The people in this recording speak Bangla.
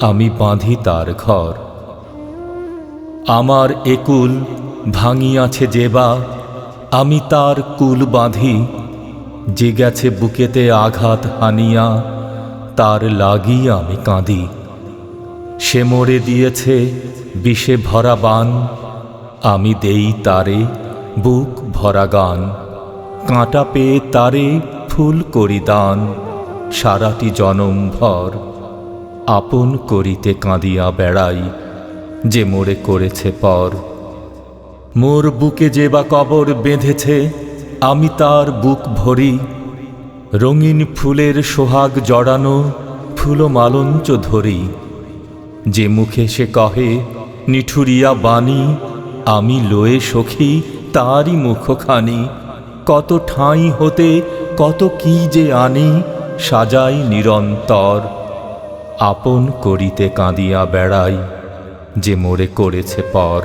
আমি বাঁধি তার ঘর। আমার একুল ভাঙিয়াছে যে বা, আমি তার কুল বাঁধি, যে গেছে বুকেতে আঘাত হানিয়া, তার লাগি আমি কাঁদি। সে মরে দিয়েছে বিষে ভরা বান, আমি দেই তারে বুক ভরা গান। কাঁটা পেয়ে তারে ফুল করি দান, সারাটি জনম ভর। আপন করিতে কাঁদিয়া বেড়াই, যে মোরে করেছে পর। মোর বুকে যে বা কবর বেঁধেছে, আমি তার বুক ভরি। রঙিন ফুলের সোহাগ জড়ানো ফুল মালঞ্চ ধরি। যে মুখে সে কহে, নিঠুরিয়া বাণী, আমি লয়ে সখী, তারই মুখখানি। কত ঠাঁই হতে, কত কি যে আনি, সাজাই নিরন্তর। আপন করিতে কাঁদিয়া বেড়াই যে মোরে করেছে পর।